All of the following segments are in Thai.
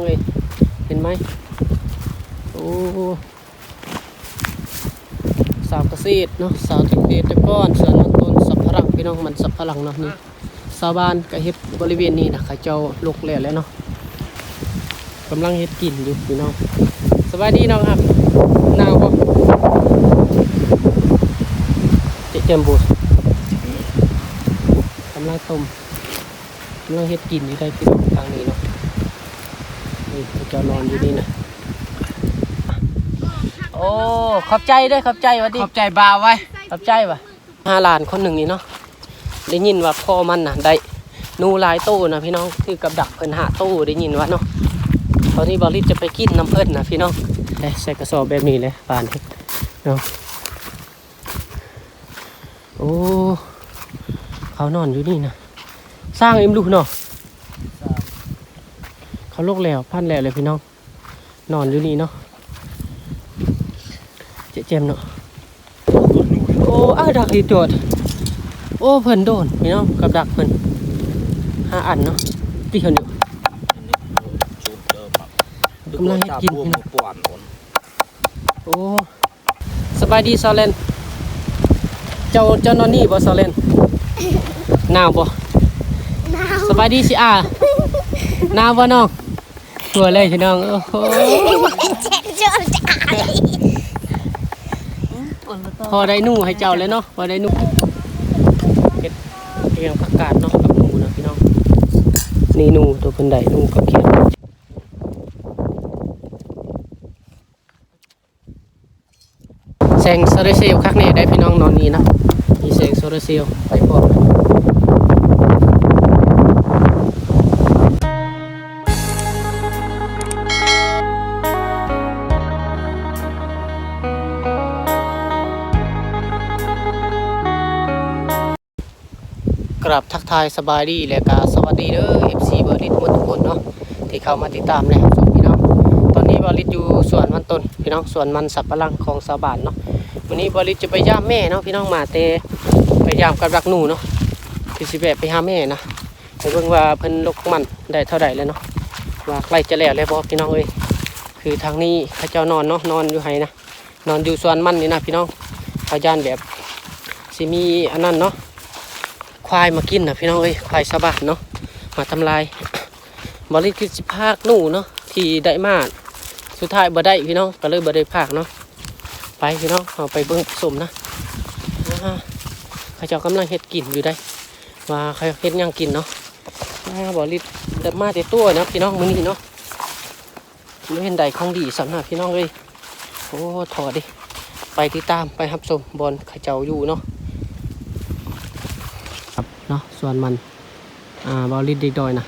องเอ้ยเห็นไหมโอ้สาวเกษตรเนาะสาวเกษตรกรสวนน้ำต้นสับพลังพี่น้องมันสับพลังเนาะนี่ชาวบ้านก็เฮ็ดบริเวณนี้นะเขาเจ้าลุกแล้วแล้วเนาะกำลังเฮ็ดกินอยู่พี่น้องสบายดีน้องครับหนาวบ่เจเจมบูสกำลังต้มกำลังเฮ็ดกินอยู่ได้พี่น้องทางนี้เนาะนี่ เขาเจ้านอนอยู่นี่นะโอ้ขอบใจเด้วยขอบใจหวัดดีขอบใจบ่าวไว้ขอบใจว่ะห้าหลานคนหนึ่งนี่เนาะได้ยินว่าพ่อมันน่ะได้หนูหลายตู้นะพี่น้องคือกับดักเพิ่นหาตู้ได้ยินว่าเนาะตอนนี้บอลิสจะไปกินน้ำเพิ่นนะพี่น้องได้ใส่กระสอบแบบนี้เลยป่านนี้เนาะโอ้เขานอนอยู่นี่นะสร้างเอ็มลูกเนาะ เขาลกแล้วพันแล้วเลยพี่น้อง นอนอยู่นี่เนาะเจ๊เจมเนาะโอ้อ้าวดักอีโดดโอ้เพิ่นโดนพี่น้องกับดักเพิ่นห้าอันเนาะตีเขาอยู่กำลังเฮ็ดกินพี่น้องปวนอนโอ้สบายดีซอเลนเจ้าเจ้านอนนี่บ่ซอเลนหนาวบ่สบายดีสิอาหนาวบ่น้อง ตัวเลยพี่น้อง โอ้โหพอได้หนูให้เจ้าเลยเนาะพอได้หนูเฮ็ดเรียงผักกาดเนาะกับหนูนะพี่น้อง นี่หนูตัวเพิ่นได้หนูกับเขียดแสงโซลาร์เซลล์คักนี่ได้พี่น้องนอนนี้นะมีแสงโซลาร์เซลล์ไปพร้อม ทายสบายดีและกาสวัสดีเด้อ FC เบอร์ลิททุกคนเนาะที่เข้ามาติดตามนะสพี่น้องตอนนี้บริษอยู่สวนมันต้นพี่น้องสวนมันสับปะรังของสาบานเนาะวันนี้บริษจะไปย่ามแม่เนาะพี่น้องมาเตไปย่ามกับรักหนูเนาะคือสิแบบไปหาแม่นะไปเบิ่งว่าเพิ่นลกมันได้เท่าไหร่แล้วเนาะว่าใกล้จะแล้วแล้วบ่พี่น้องเอ้ยคือทางนี้เขาเจ้านอนเนาะนอนอยู่ไห้นะนอนอยู่สวนมันนี่นะพี่น้องเขายานแบบสิมีอันนั้นเนาะ ควายมากินนะพี่น้องเอ้ยควายสบานเนาะมาทำลายบริษคือสิพากหนูเนาะที่ได้มาสุดท้ายบ่ได้พี่น้องก็เลยบ่ได้ภาคเนาะไปพี่น้องเอาไปเบิ่งสมนะอ่าเขาเจ้ากำลังเฮ็ดกินอยู่ได้ว่าเขาเฮ็ดยังกินเนาะอ่าบ่ริดเดินมาแต่ตัวนะพี่น้องมือนี้เนาะบ่เห็นใดของดีสำหรับพี่น้องเลยโอ้ถอดดิไปติดตามไปรับชมบอลเขาเจ้าอยู่เนาะ เนาะส่วนมันอ่าบ่ริดเด็กดอยนะ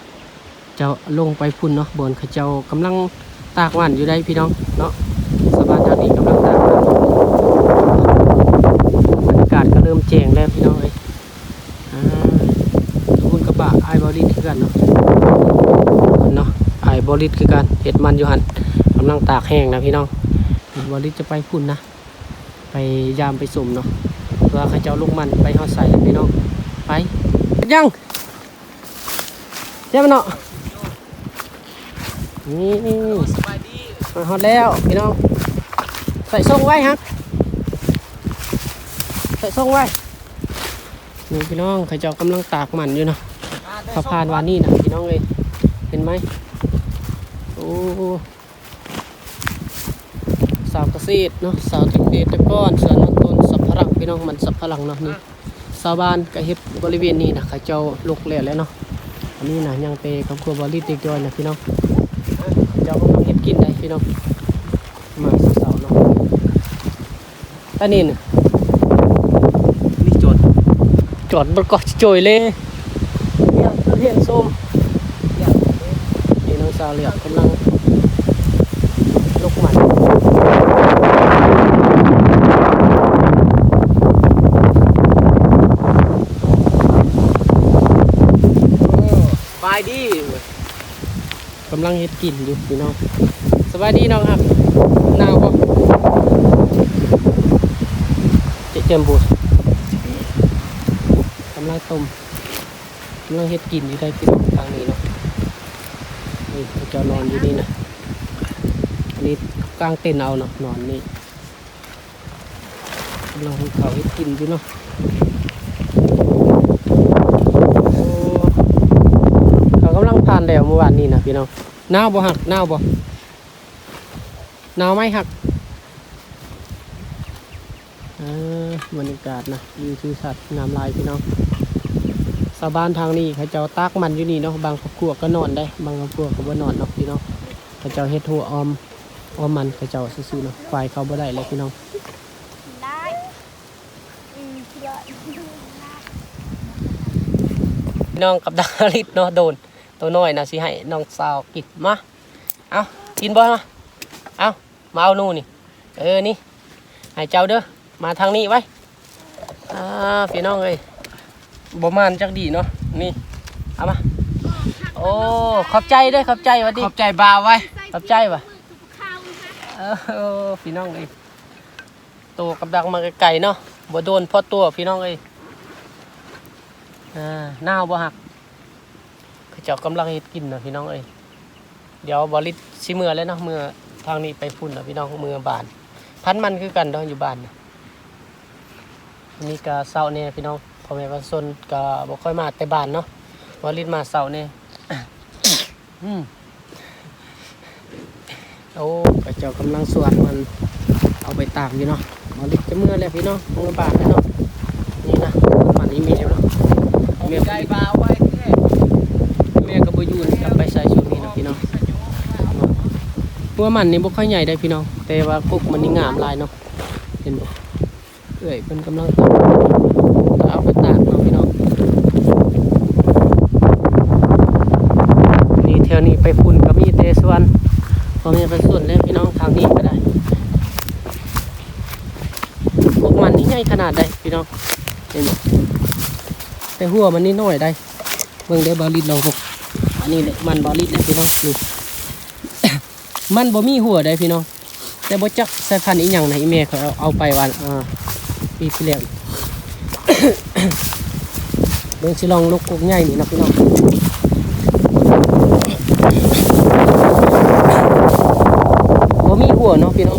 เจ้าลงไปพุ่นเนาะบอลเขาเจ้ากำลังตากหวานอยู่ได้พี่น้องเนาะสบายทางนี้กำลังตากหวานบรรยากาศก็เริ่มแจ้งแล้วพี่น้องเอ้ยอ่าทุกคนกระบะไอบอลิสคือกันเนาะเนาะไอบอลิสคือกันเห็ดมันอยู่หันกำลังตากแห้งนะพี่น้องบอลิสจะไปพุ่นนะ ไปยามไปสุ่มเนาะเพื่อเขาเจ้าลูกมันไปหอใส่พี่น้องไป ยังเจ้ามันเนาะนี่สบายดีมาฮอดแล้วพี่น้องใส่ส่งไว้ครับใส่ส่งไว้นี่พี่น้องเขาเจ้ากำลังตากมันอยู่เนาะสะพานวานี่นะพี่น้องเลยเห็นไหมโอ้สาวเกษตรเนาะสาวเกษตรกรสวนนต้นสับพลังพี่น้องมันสับพลังเนาะนี่ ชาวบ้านก็เฮ็ดบริเวณนี้นะเขาเจ้าลุกแล้วแล้วเนาะอันนี้นะยังเปกับครัวบริเด็กด้วยนะพี่น้องเจ้ากำลังเฮ็ดกินได้พี่น้องมาสาวๆเนาะตานี่น่ะนี่จดจอดบนเกาะโจยเลยเรียนเรียนส้มนี่น้องสาวเหลือกกำลังลุกมัน สบายดี กำลังเฮ็ดกินอยู่พี่น้องสบายดีน้องครับหนาวปะเจเจมบูสกำลังต้มกำลังเฮ็ดกินอยู่ได้พี่น้องทางนี้เนาะนี่เขาจะนอนอยู่นี่นะอันนี้กลางเต็นท์เอาเนาะนอนนี่กำลังเขาให้กินอยู่เนาะโอ้เขากำลังผ่าน แล้วเมื่อวานนี้นะพี่น้องหนาวบ่หักหนาวบ่หนาวไหมหักอ่าบรรยากาศนะวิวทิวทัศน์น้ำลายพี่น้องชาวบ้านทางนี้เขาเจ้าตากมันอยู่นี่เนาะบางครอบครัวก็นอนได้ บางครอบครัวก็บ่นอนเนาะพี่น้องเขาเจ้าเฮ็ดหัวออมออมมันเขาเจ้าซื่อๆเนาะควายเขาบ่ได้เลยพี่น้องได้อืมเยอะพี่น้องกับดาริดเนาะโดน ตัวน้อยนะสิให้น้องสาวกินมาเอากินบ่มาเอามาเอานู่นนี่ เออนี่ให้เจ้าเด้อมาทางนี้ไว้อ่าพี่น้องเอ้ยบ่มานจักดีเนาะนี่เอามาโอ้ขอบใจเด้อขอบใจหวัดดีขอบใจบ่าวไว้ขอบใจว่ะเออพี่น้องเอ้ยตัวกับดักมาไกลๆเนาะบ่โดนพอตัวพี่น้องเอ้ยอ่าหน้าวบ่หัก เขาเจ้ากำลังเฮ็ดกินนะพี่น้องเอ้ยเดี๋ยวบริษสิเมื่อแล้วเนาะเมื่อทางนี้ไปพุ่นนะพี่น้องเมื่อบาน พันมันคือกันเนาะอยู่บ้านนะอันนี้ก็เศร้าเนี่ยพี่น้องพ่อแม่ประชาชนก็บ่ค่อยมาแต่บ้านเนาะบริษมาเศร้าเนี่ยโอ้กระเจ้ากำลังสวดมันเอาไปตากอยู่เนาะหมอลิกจะเมื่อแล้วพี่น้องโรงพยาบาลแล้วเนาะนี่นะมันอีเมลเนาะขอบเมียใจบ่าวไว้เด้อ เมียกับบอยูนกลับไปใส่ชุดนี้นะพี่น้อง เมื่อมันนี่บ่ค่อยใหญ่ได้พี่น้อง แต่ว่ากุกมันนี่งามลายเนาะ เห็นบ่เอ้ยเป็นกำลังตกก็เอาไปตากเนาะพี่น้อง นี่แถวนี้ไปพุ่นก็มีเตสวนพอมีไปส่วนแล้วพี่น้องทางนี้ก็ได้พวกมันนี่ใหญ่ขนาดใดพี่น้อง เห็นบ่แต่หัวมันนี่น้อยได้เบิ่งได้บอลิดลองหกอันนี้เลยมันบอลิดเลยพี่น้องนี่ มันบ่มีหัวได้พี่น้องแต่บ่จักสายพันธุ์อีหยังนะอีแม่เขาเอาเอาไปวันอ่าปีที่แล้วเบิ่งสิลองนกกกใหญ่นี่นะพี่น้องบ่มีหัวเนาะพี่น้อง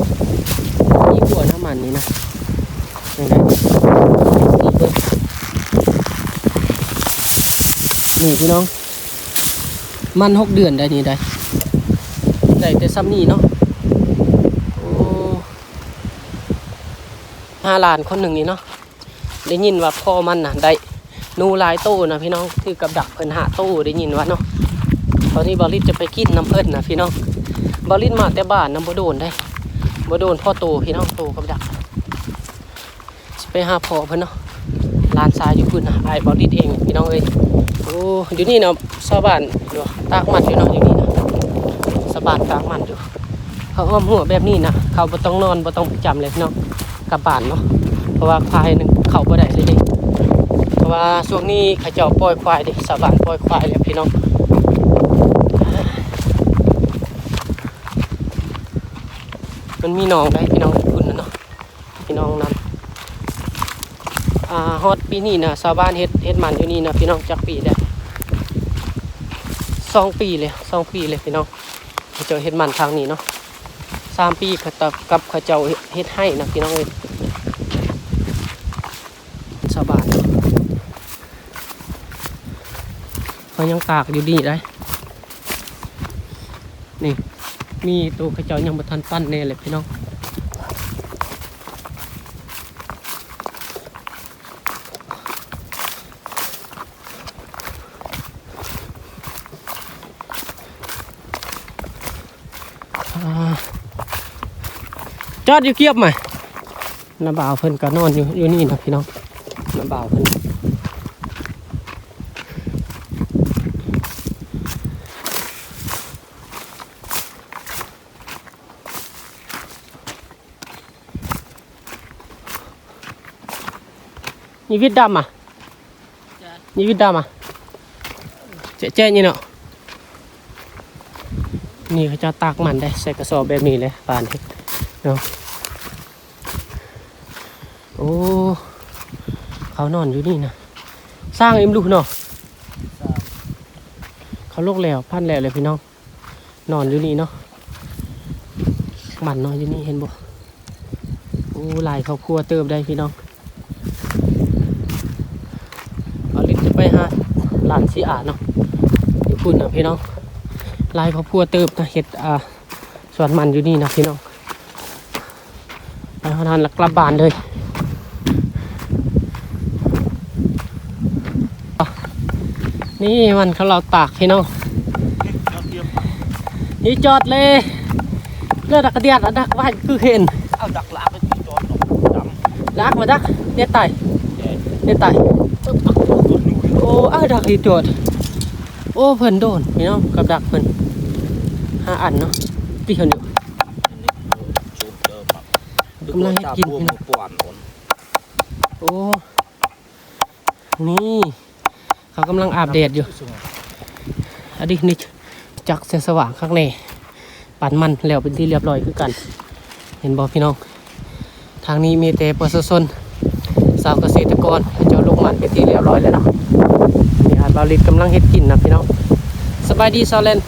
บ่มีหัวน้ำมันนี่นะยังไงนี่เบิ่งนี่พี่น้อง มันหกเดือนได้นี่ได้ ได้แต่ซ้ำนี่เนาะโอ้ห้าล้านคนหนึ่งนี่เนาะได้ยินว่าพ่อมันน่ะได้นูลายโตนะพี่น้องคือกับดักเพิ่นหาโต้ได้ยินว่าเนาะตอนนี้บอลิสจะไปกินน้ำเพิ่นนะพี่น้องบอลิสมาแต่บ้านน้ำบ่โดนได้บ่โดนพ่อโตพี่น้องโตกับดักไปหาพ่อเพิ่นเนาะลานทรายอยู่พุ่นนะไอ้บอลิสเองพี่น้องเอ้ยโอ้อยู่นี่เนาะชาวบ้านเนาะตากมันอยู่เนาะอยู่นี่ นะชาวบ้านตากมันอยู่เขาอ้อมหัวแบบนี้นะเขาบ่ต้องนอนบ่ต้องประจำเลยพี่น้องกลับบ้านเนาะเพราะว่าควายนึงเขาบ่ได้เลยเดิเพราะว่าช่วงนี้เขาเจ้าปล่อยควายดิชาวบ้านปล่อยควายแล้วพี่น้องมันมีหนองได้พี่น้องคุณนะเนาะพี่น้องนั้นอ่าฮอตปีนี้นะชาวบ้านเฮ็ดเฮ็ดมันอยู่นี่นะพี่น้องจักปีแล้วสองปีเลยสองปีเลยพี่น้อง เจ้าเฮ็ดมันทางนี้เนาะสามปีขตกับขาเจ้าเฮ็ดให้นะพี่น้องเอ้ยชาวบ้านเขายังกากอยู่ดีได้นี่ มีตัวเขาเจ้ายังบ่ทันปั้นแน่เลยพี่น้อง อดอยู่เกียบไหมน้าบ่าวเพิ่นก็นอนอยู่อยู่นี่นะพี่น้องน้าบ่าวเพิ่นนี่วิดดำอะนี่วิดดำอะเจ๊เจ๊นี่เนาะนี่เขาจะตากมันได้ใส่กระสอบแบบนี้เลยปานนี้เนาะโอ้เขานอนอยู่นี่นะสร้างเอ็มลูกเนาะเขาลกแล้วพันแล้วเลยพี่น้อง นอนอยู่นี่เนาะมันนอนอยู่นี่เห็นบ่โอ้ลายครอบครัวเติบได้พี่น้องเอาลิตจะไปหาหลานสีอาเนาะอยู่พุ่นนะพี่น้องลายครอบครัวเติบนะเห็ดอ่าสวนมันอยู่นี่นะพี่น้องไปทานแล้วกลับบ้านเลยอะ นี่มันเขาเราตากพี่น้องนี่จอดเลยเลือดดักกระเดียดอะดักไว้คือเห็นเอาดักลาไปที่จอดดำลากมาดักเด็ดไตเด็ดไตโอ้อ้าวดักอีจอดโอ้เพิ่นโดนพี่น้องกับดักเพิ่นห้าอันเนาะตีเขาอยู่ชูเจอปักกำลังให้กินพวพี่น้องป่วนคนโอ้นี่ เขากำลังอาบแดดอยู่อันนี้นี่จักเสสว่างข้างในปั่นมันแล้วเป็นที่เรียบร้อยคือกัน เห็นบอกพี่น้อง ทางนี้มีแต่ประชาชนสาวเกษตรกรเขาเจ้าลงมันเป็นที่เรียบร้อยแล้วเนาะนี่อาจบาวลิดกำลังเฮ็ดกินนะพี่น้องสบายดีซอเลน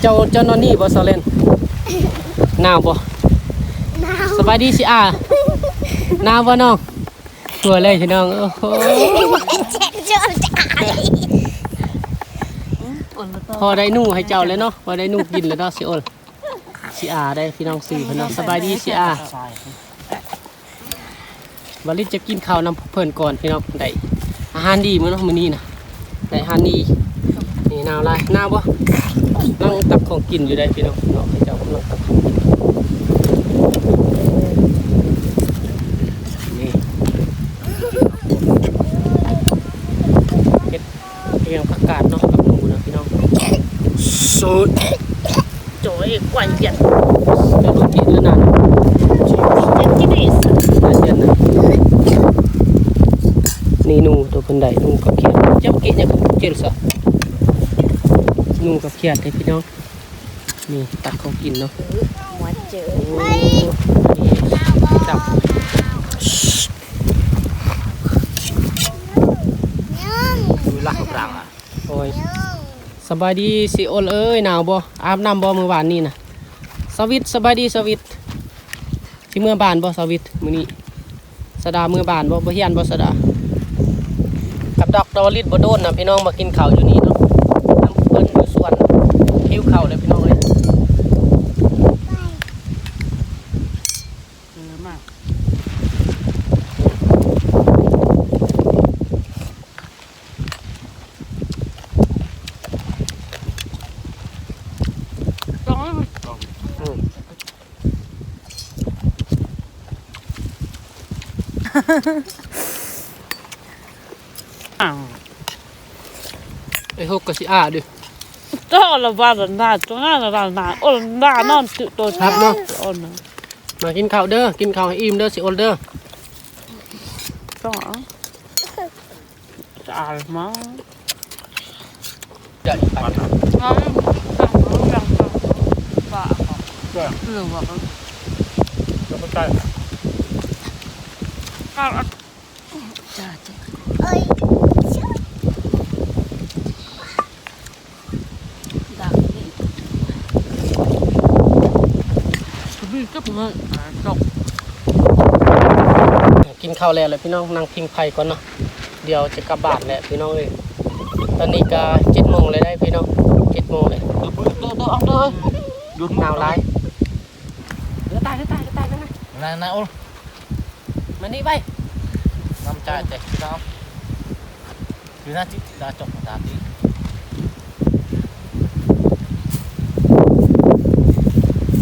เจ้าเจ้านอนนี่บ่ซอเลนหนาวบ่หนาวสบายดีสิอาหนาวบ่น้อง ตัวเลยพี่น้องโอ้โหเจ็บจนตายพอได้นุ่ให้เจ้าเลยเนาะพอได้นุ่กินแล้วเนาะสิโอลสิอาได้พี่น้องสี่พี่น้องสบายดีสิอาใช่บาลิจะกินข้าวนำเพิ่นก่อนพี่น้องได้อาหารดีมื้อเนาะมื้อนี้นะได้อาหารดีนี่หนาวหลายหนาวบ่นั่งตักของกินอยู่ได้พี่น้องเนาะให้เจ้ากำลังตักของกินนี่เฮ็ดเอียงผักกาดเนาะกับหมูนะพี่น้องสูตรโจ้ยกวนเปียนเดี๋ยวรถกินแล้วนะ จังจิบิส น่าเชื่ อนะนี่หนูตัวคนใดหนูกับเขียดเจ้าเกะเนี่ยเกะซะหนูกับเขียดให้พี่น้องนี่ตักเขากินเนาะจอโอ้นี่จับดูลักกลางอะโอ้ย สบายดีสิโอนเอ้ยหนาวบ่อาบน้ำบ่มื้อวานนี่นะสวิตสบายดีสวิตที่เมื่อบานบ่สวิตมื้อนี้สดาเมื่อบานบ่บ่เฮียนบ่สดากับดอกดอลิดบ่โดนนะพี่น้องมากินข้าวอยู่นี่เนาะน้ำเพิ่นอยู่สวนหิวข้าวเลยพี่น้องเอ้ย เออมาก อืม ไอ้ฮกก็สิอ้าดิ đó là ba lần nào chỗ nào là lần nào ô lần nào nó tự tôi Thật luôn. ô nó มากินข้าวเด้อกินข้าวให้อิ่มเด้อสิโอนเด้อ đó chả má เดี๋ยวปัน nó nó đang bà lừa vợ แล้วก็ใก ล้ cao chả chả เอ้ย đang đi cái bi cấp người à đọc กินข้าวแล้วเลยพี่น้องนั่งพิงไผ่ก่อนเนาะเดี๋ยวจะกลับบ้านแหล้วพี่น้องเอ้ยตอนนี้ก็เจ็ดโมงเลยได้พี่น้องเจ็ดโมงเลยตัวตัวเอาเลยหยุดหนาวร้ายเดี๋ยวตายเดี๋ยวตายเดี๋ยวตายกันนะนายนายโอ้ มานี่ไปน้ำใจเจ๊พี่น้องคือหน้าจิตตาจบตาดี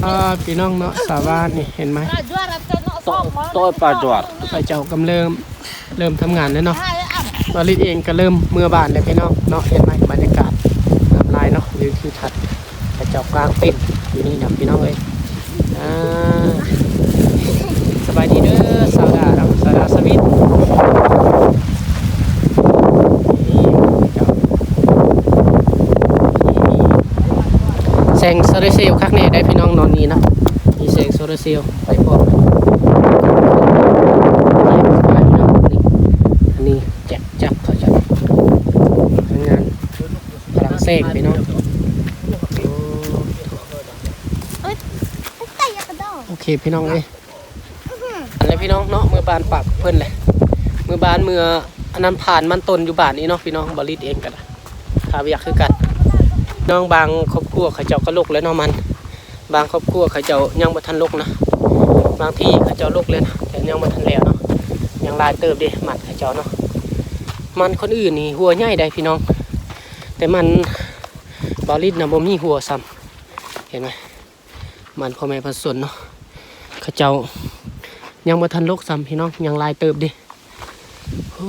อ่าพี่น้องเนาะสาวานนี่เห็นไหม juara cho nó xong mà ตัวปลาจวดไปเจ้ากำเริ่มเริ่มทำงานแล้วเนาะวาลิดเองก็เริ่มเมื่อบานแล้วพี่น้องเนาะเห็นไหมบรรยากาศน้ำลายเนาะวิวทิวทัศน์ไปเจ้ากลางเต็นท์อยู่นี่นะพี่น้องเอ้ย แสงโซลาร์เซลล์คักแน่ได้พี่น้องนอนนี่นะมีแสงโซลาร์เซลล์ไปพร้อมอันนี้จับจับเขาจับงานกำลังแสงพี่น้องโอเคพี่น้องเลยอะไรพี่น้องเนาะมือบานปากเพื่อนเลยมือบานมืออันนั้นผ่านมันตนอยู่บ้านนี้เนาะพี่น้องบริตเองกันทาเวียกคือกัน น้องบางครอบครัวเขาเจ้าก็ลกแล้วเนาะมัน บางครอบครัวเขาเจ้ายังบ่ทันลกนะบางที่เขาเจ้าลกเลยนะแต่ยังบ่ทันแล้วเนาะยังลายเติบเด้มันเขาเจ้าเนาะมันคนอื่นนี่หัวใหญ่ได้พี่น้อง แต่มันบอลิดนะบ่มีหัวซ้ำเห็นไหมมันพ่อแม่ผสมเนาะเขาเจ้ายังบ่ทันลกซ้ำพี่น้องยังลายเติบดิโอ้